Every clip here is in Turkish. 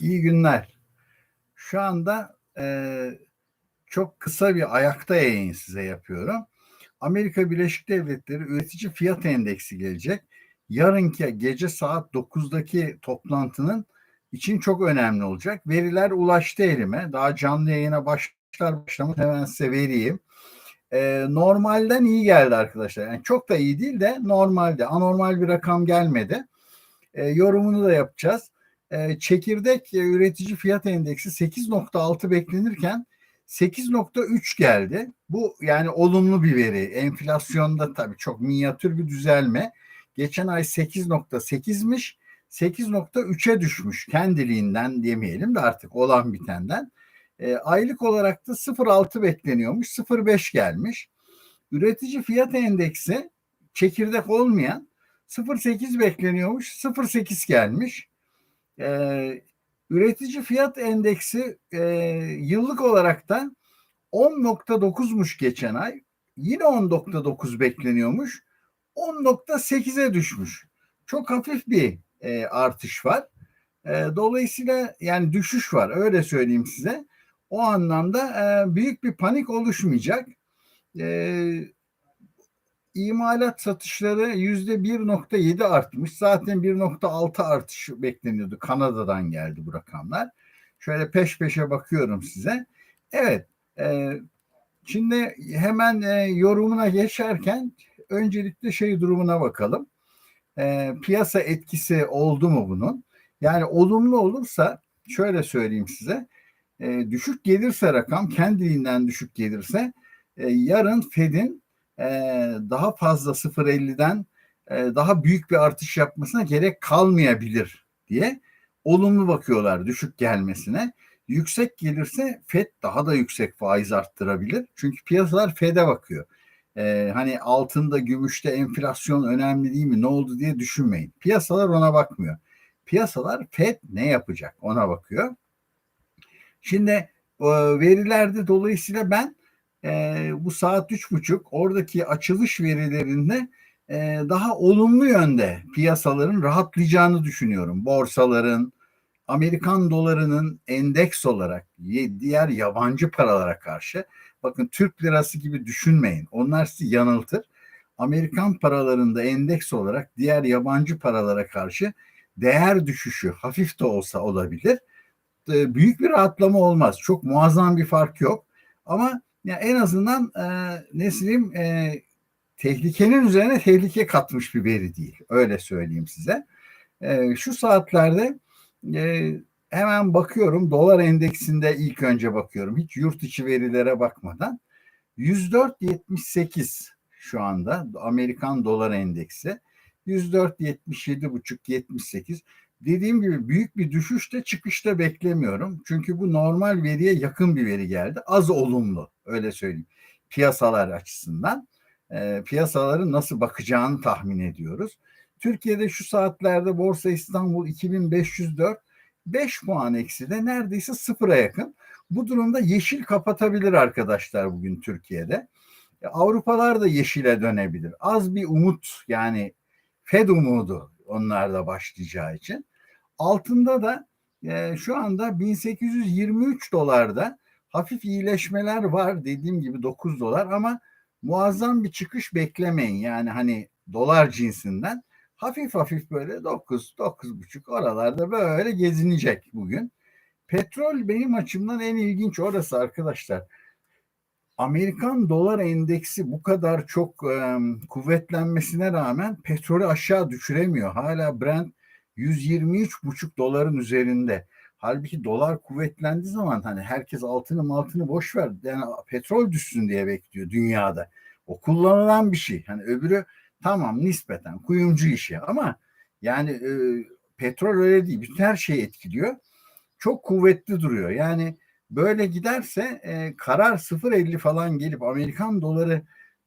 İyi günler. Şu anda e, çok kısa bir ayakta yayın size yapıyorum. Amerika Birleşik Devletleri üretici fiyat endeksi gelecek. Yarınki gece saat 9'daki toplantının için çok önemli olacak. Veriler ulaştı elime. Daha canlı yayına başlar başlamaz hemen size vereyim. Ee, normalden iyi geldi arkadaşlar. Yani çok da iyi değil de normalde. Anormal bir rakam gelmedi. Ee, yorumunu da yapacağız. Ee, çekirdek üretici fiyat endeksi 8.6 beklenirken 8.3 geldi. Bu yani olumlu bir veri. Enflasyonda tabii çok minyatür bir düzelme. Geçen ay 8.8'miş. 8.3'e düşmüş kendiliğinden demeyelim de artık olan bitenden. E, aylık olarak da 0.6 bekleniyormuş. 0.5 gelmiş. Üretici fiyat endeksi çekirdek olmayan 0.8 bekleniyormuş. 0.8 gelmiş. E, üretici fiyat endeksi e, yıllık olarak da 10.9'muş geçen ay. Yine 10.9 bekleniyormuş. 10.8'e düşmüş. Çok hafif bir e, artış var. E, dolayısıyla yani düşüş var öyle söyleyeyim size. O anlamda e, büyük bir panik oluşmayacak. E, imalat satışları yüzde 1.7 artmış. Zaten 1.6 artış bekleniyordu. Kanada'dan geldi bu rakamlar. Şöyle peş peşe bakıyorum size. Evet. E, şimdi hemen e, yorumuna geçerken öncelikle şey durumuna bakalım. E, piyasa etkisi oldu mu bunun? Yani olumlu olursa şöyle söyleyeyim size. E, düşük gelirse rakam kendiliğinden düşük gelirse e, yarın Fed'in daha fazla 0.50'den e, daha büyük bir artış yapmasına gerek kalmayabilir diye olumlu bakıyorlar düşük gelmesine. Yüksek gelirse Fed daha da yüksek faiz arttırabilir. Çünkü piyasalar Fed'e bakıyor. Ee, hani altında, gümüşte enflasyon önemli değil mi? Ne oldu diye düşünmeyin. Piyasalar ona bakmıyor. Piyasalar Fed ne yapacak ona bakıyor. Şimdi e, verilerde dolayısıyla ben e, bu saat üç buçuk oradaki açılış verilerinde e, daha olumlu yönde piyasaların rahatlayacağını düşünüyorum. Borsaların, Amerikan dolarının endeks olarak diğer yabancı paralara karşı bakın Türk lirası gibi düşünmeyin. Onlar sizi yanıltır. Amerikan paralarında endeks olarak diğer yabancı paralara karşı değer düşüşü hafif de olsa olabilir. Büyük bir rahatlama olmaz. Çok muazzam bir fark yok. Ama ya en azından e, ne söyleyeyim e, tehlikenin üzerine tehlike katmış bir veri değil. Öyle söyleyeyim size. E, şu saatlerde e, hemen bakıyorum dolar endeksinde ilk önce bakıyorum. Hiç yurt içi verilere bakmadan. 104.78 şu anda Amerikan dolar endeksi. 104.77.5 78. Dediğim gibi büyük bir düşüşte çıkışta beklemiyorum. Çünkü bu normal veriye yakın bir veri geldi. Az olumlu öyle söyleyeyim. Piyasalar açısından e, piyasaların nasıl bakacağını tahmin ediyoruz. Türkiye'de şu saatlerde Borsa İstanbul 2504 5 puan eksi de neredeyse sıfıra yakın. Bu durumda yeşil kapatabilir arkadaşlar bugün Türkiye'de. E, Avrupalar da yeşile dönebilir. Az bir umut yani Fed umudu onlarda başlayacağı için. Altında da e, şu anda 1823 dolarda hafif iyileşmeler var dediğim gibi 9 dolar ama muazzam bir çıkış beklemeyin. Yani hani dolar cinsinden hafif hafif böyle 9 9,5 oralarda böyle gezinecek bugün. Petrol benim açımdan en ilginç orası arkadaşlar. Amerikan dolar endeksi bu kadar çok e, kuvvetlenmesine rağmen petrolü aşağı düşüremiyor. Hala Brent 123,5 doların üzerinde. Halbuki dolar kuvvetlendiği zaman hani herkes altını altını boş ver. Yani petrol düşsün diye bekliyor dünyada. O kullanılan bir şey. Hani öbürü tamam nispeten kuyumcu işi ama yani e, petrol öyle değil. Bütün her şeyi etkiliyor. Çok kuvvetli duruyor. Yani böyle giderse e, karar 0.50 falan gelip Amerikan doları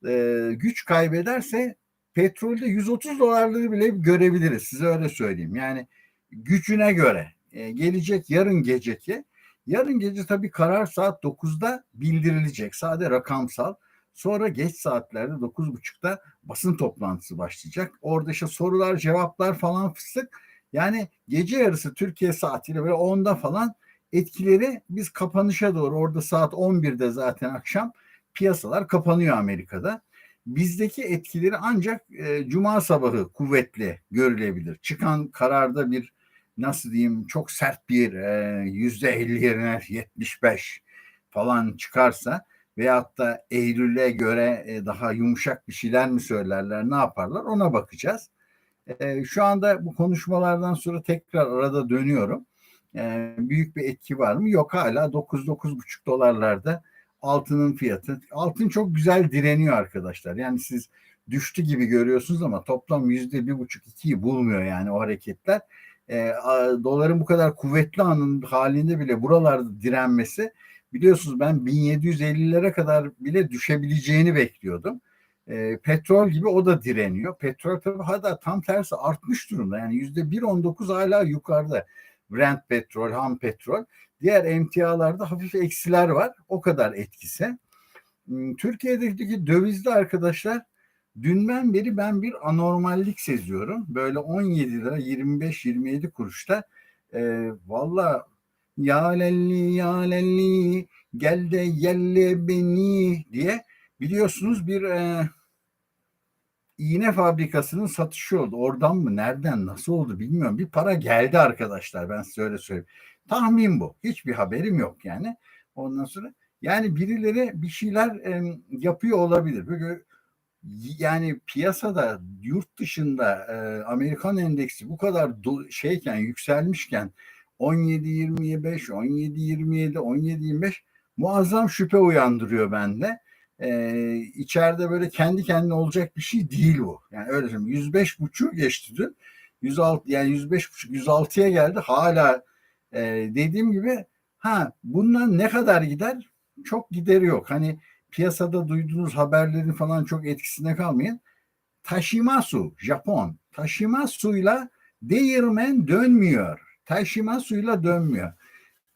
e, güç kaybederse petrolde 130 dolarları bile görebiliriz. Size öyle söyleyeyim. Yani gücüne göre e, gelecek yarın geceki. Yarın gece tabii karar saat 9'da bildirilecek. Sade rakamsal. Sonra geç saatlerde 9.30'da basın toplantısı başlayacak. Orada işte sorular, cevaplar falan fıstık. Yani gece yarısı Türkiye saatiyle böyle 10'da falan etkileri biz kapanışa doğru orada saat 11'de zaten akşam piyasalar kapanıyor Amerika'da. Bizdeki etkileri ancak e, cuma sabahı kuvvetli görülebilir. Çıkan kararda bir nasıl diyeyim çok sert bir e, yüzde 50 yerine 75 falan çıkarsa veyahut da Eylül'e göre e, daha yumuşak bir şeyler mi söylerler ne yaparlar ona bakacağız. E, şu anda bu konuşmalardan sonra tekrar arada dönüyorum. E, büyük bir etki var mı? Yok hala 9-9,5 dolarlarda altının fiyatı. Altın çok güzel direniyor arkadaşlar. Yani siz düştü gibi görüyorsunuz ama toplam yüzde bir buçuk ikiyi bulmuyor yani o hareketler. E, doların bu kadar kuvvetli anın halinde bile buralarda direnmesi biliyorsunuz ben 1750'lere kadar bile düşebileceğini bekliyordum. E, petrol gibi o da direniyor. Petrol tabii hatta tam tersi artmış durumda. Yani yüzde 1.19 hala yukarıda. Brent petrol, ham petrol. Diğer emtialarda hafif eksiler var. O kadar etkisi. Hmm, Türkiye'deki dövizde arkadaşlar dünden beri ben bir anormallik seziyorum. Böyle 17 lira 25-27 kuruşta e, valla ya lelli ya lelli gel de yelle beni diye biliyorsunuz bir e, iğne fabrikasının satışı oldu. Oradan mı nereden nasıl oldu bilmiyorum. Bir para geldi arkadaşlar ben size öyle söyleyeyim. Tahmin bu. Hiçbir haberim yok yani. Ondan sonra yani birileri bir şeyler e, yapıyor olabilir. Böyle yani piyasada yurt dışında e, Amerikan endeksi bu kadar do, şeyken yükselmişken 17 25 17 27 17 25 muazzam şüphe uyandırıyor bende. Ee, içeride böyle kendi kendine olacak bir şey değil bu. Yani öyle söyleyeyim. 105 buçuk geçti dün. 106 yani 105 buçuk 106'ya geldi. Hala e, dediğim gibi ha bundan ne kadar gider? Çok gideri yok. Hani piyasada duyduğunuz haberlerin falan çok etkisine kalmayın. Tashimasu Japon. Tashimasuyla değirmen dönmüyor. Tashimasuyla dönmüyor.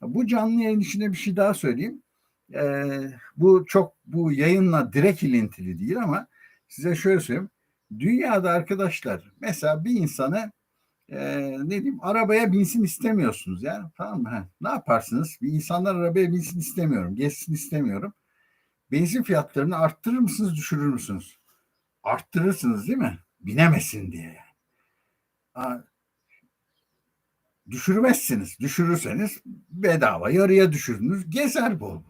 Bu canlı yayın içinde bir şey daha söyleyeyim. Ee, bu çok bu yayınla direkt ilintili değil ama size şöyle söyleyeyim. Dünyada arkadaşlar mesela bir insanı e, ne diyeyim arabaya binsin istemiyorsunuz yani tamam mı? Ha, ne yaparsınız? Bir insanlar arabaya binsin istemiyorum, geçsin istemiyorum. Benzin fiyatlarını arttırır mısınız, düşürür müsünüz? Arttırırsınız değil mi? Binemesin diye. Ha, düşürmezsiniz. Düşürürseniz bedava yarıya düşürünüz. Gezer bol.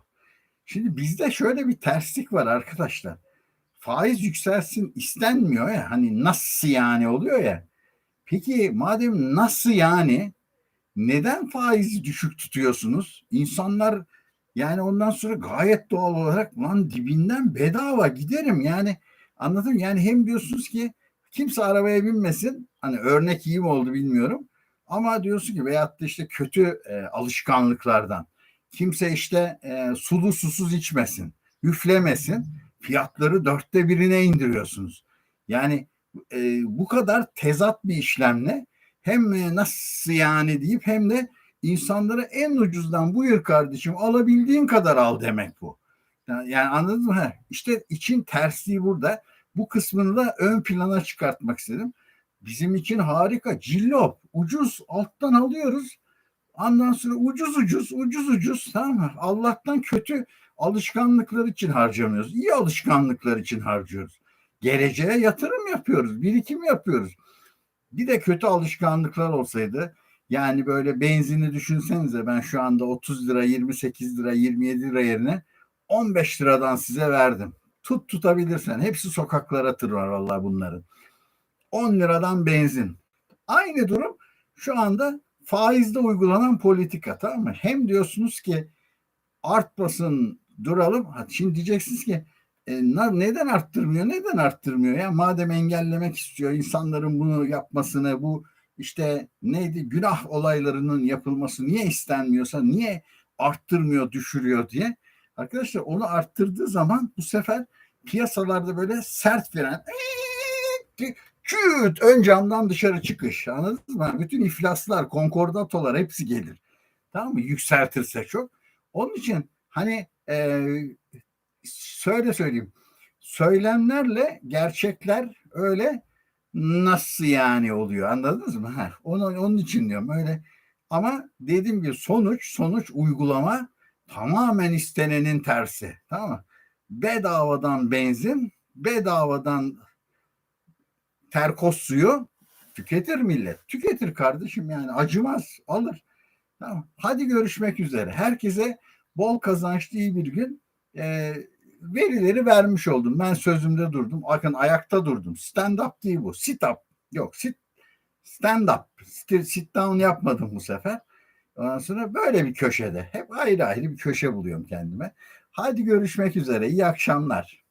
Şimdi bizde şöyle bir terslik var arkadaşlar. Faiz yükselsin istenmiyor ya. Hani nasıl yani oluyor ya. Peki madem nasıl yani neden faizi düşük tutuyorsunuz? İnsanlar yani ondan sonra gayet doğal olarak lan dibinden bedava giderim yani anladın Yani hem diyorsunuz ki kimse arabaya binmesin. Hani örnek iyi mi oldu bilmiyorum. Ama diyorsun ki veyahut da işte kötü e, alışkanlıklardan kimse işte e, sulu susuz içmesin, üflemesin. Fiyatları dörtte birine indiriyorsunuz. Yani e, bu kadar tezat bir işlemle hem e, nasıl yani deyip hem de insanlara en ucuzdan buyur kardeşim alabildiğin kadar al demek bu. Yani anladın mı? İşte için tersliği burada. Bu kısmını da ön plana çıkartmak istedim. Bizim için harika. Cillop. Ucuz. Alttan alıyoruz. Ondan sonra ucuz ucuz, ucuz ucuz tamam? Allah'tan kötü alışkanlıklar için harcamıyoruz. İyi alışkanlıklar için harcıyoruz. Geleceğe yatırım yapıyoruz, birikim yapıyoruz. Bir de kötü alışkanlıklar olsaydı yani böyle benzini düşünsenize ben şu anda 30 lira, 28 lira, 27 lira yerine 15 liradan size verdim. Tut tutabilirsen. Hepsi sokaklara tırlar vallahi bunların. 10 liradan benzin. Aynı durum şu anda faizde uygulanan politika tamam mı? Hem diyorsunuz ki artmasın duralım. Şimdi diyeceksiniz ki e, neden arttırmıyor? Neden arttırmıyor? Ya madem engellemek istiyor insanların bunu yapmasını, bu işte neydi günah olaylarının yapılması niye istenmiyorsa niye arttırmıyor, düşürüyor diye. Arkadaşlar onu arttırdığı zaman bu sefer piyasalarda böyle sert veren küt ön camdan dışarı çıkış anladınız mı? Bütün iflaslar, konkordatolar hepsi gelir. Tamam mı? Yükseltirse çok. Onun için hani e, söyle söyleyeyim söylemlerle gerçekler öyle Nasıl yani oluyor anladınız mı? Ha, onun, onun için diyorum öyle. Ama dediğim gibi sonuç sonuç uygulama tamamen istenenin tersi. Tamam mı? Bedavadan benzin, bedavadan terkos suyu tüketir millet. Tüketir kardeşim yani acımaz alır. Tamam. Hadi görüşmek üzere. Herkese bol kazançlı iyi bir gün. Ee, verileri vermiş oldum. Ben sözümde durdum. Bakın ayakta durdum. Stand up değil bu. Sit up. Yok sit stand up. Sit down yapmadım bu sefer. Ondan sonra böyle bir köşede. Hep ayrı ayrı bir köşe buluyorum kendime. Hadi görüşmek üzere. İyi akşamlar.